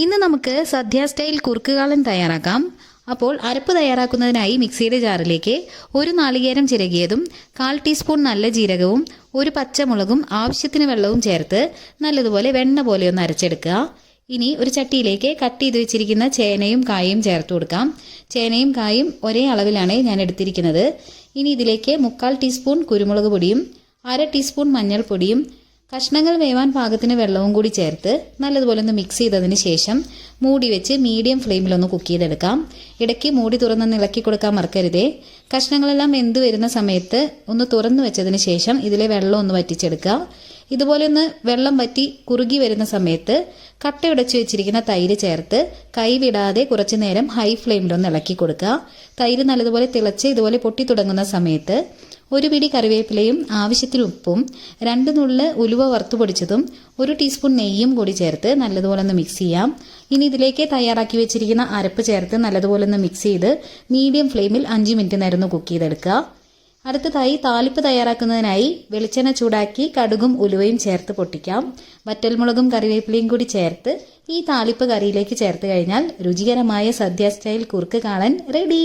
ഇന്ന് നമുക്ക് സദ്യ സ്റ്റൈൽ കുറുക്കുകാളൻ തയ്യാറാക്കാം. അപ്പോൾ അരപ്പ് തയ്യാറാക്കുന്നതിനായി മിക്സിയുടെ ജാറിലേക്ക് ഒരു നാളികേരം ചിരകിയതും കാൽ ടീസ്പൂൺ നല്ല ജീരകവും ഒരു പച്ചമുളകും ആവശ്യത്തിന് വെള്ളവും ചേർത്ത് നല്ലതുപോലെ വെണ്ണ പോലെ ഒന്ന് അരച്ചെടുക്കുക. ഇനി ഒരു ചട്ടിയിലേക്ക് കട്ട് ചെയ്ത് വെച്ചിരിക്കുന്ന ചേനയും കായും ചേർത്ത് കൊടുക്കാം. ചേനയും കായും ഒരേ അളവിലാണ് ഞാൻ എടുത്തിരിക്കുന്നത്. ഇനി ഇതിലേക്ക് മുക്കാൽ ടീസ്പൂൺ കുരുമുളക് പൊടിയും അര ടീസ്പൂൺ മഞ്ഞൾപ്പൊടിയും കഷ്ണങ്ങൾ വേവാൻ പാകത്തിന് വെള്ളവും കൂടി ചേർത്ത് നല്ലതുപോലെ ഒന്ന് മിക്സ് ചെയ്തതിന് ശേഷം മൂടി വെച്ച് മീഡിയം ഫ്ലെയിമിലൊന്ന് കുക്ക് ചെയ്തെടുക്കാം. ഇടയ്ക്ക് മൂടി തുറന്നൊന്ന് ഇളക്കി കൊടുക്കാൻ മറക്കരുതേ. കഷ്ണങ്ങളെല്ലാം വെന്ത് വരുന്ന സമയത്ത് ഒന്ന് തുറന്നു വെച്ചതിന് ശേഷം ഇതിലെ വെള്ളം ഒന്ന് വറ്റിച്ചെടുക്കുക. ഇതുപോലെ ഒന്ന് വെള്ളം വറ്റി കുറുകി വരുന്ന സമയത്ത് കട്ട ഉടച്ചു വെച്ചിരിക്കുന്ന തൈര് ചേർത്ത് കൈവിടാതെ കുറച്ചു നേരം ഹൈ ഫ്ലെയിമിലൊന്ന് ഇളക്കി കൊടുക്കുക. തൈര് നല്ലതുപോലെ തിളച്ച് ഇതുപോലെ പൊട്ടി തുടങ്ങുന്ന സമയത്ത് ഒരു പിടി കറിവേപ്പിലയും ആവശ്യത്തിന് ഉപ്പും രണ്ട് നുള്ള് ഉലുവ വറുത്തു പൊടിച്ചതും ഒരു ടീസ്പൂൺ നെയ്യും കൂടി ചേർത്ത് നല്ലതുപോലെ ഒന്ന് മിക്സ് ചെയ്യാം. ഇനി ഇതിലേക്ക് തയ്യാറാക്കി വെച്ചിരിക്കുന്ന അരപ്പ് ചേർത്ത് നല്ലതുപോലെ ഒന്ന് മിക്സ് ചെയ്ത് മീഡിയം ഫ്ലെയിമിൽ അഞ്ച് മിനിറ്റ് നേരം കുക്ക് ചെയ്തെടുക്കുക. അടുത്തതായി താലിപ്പ് തയ്യാറാക്കുന്നതിനായി വെളിച്ചെണ്ണ ചൂടാക്കി കടുകും ഉലുവയും ചേർത്ത് പൊട്ടിക്കാം. വറ്റൽമുളകും കറിവേപ്പിലയും കൂടി ചേർത്ത് ഈ താലിപ്പ് കറിയിലേക്ക് ചേർത്ത് കഴിഞ്ഞാൽ രുചികരമായ സദ്യ സ്റ്റൈൽ കുറുക്ക് കാണാൻ റെഡി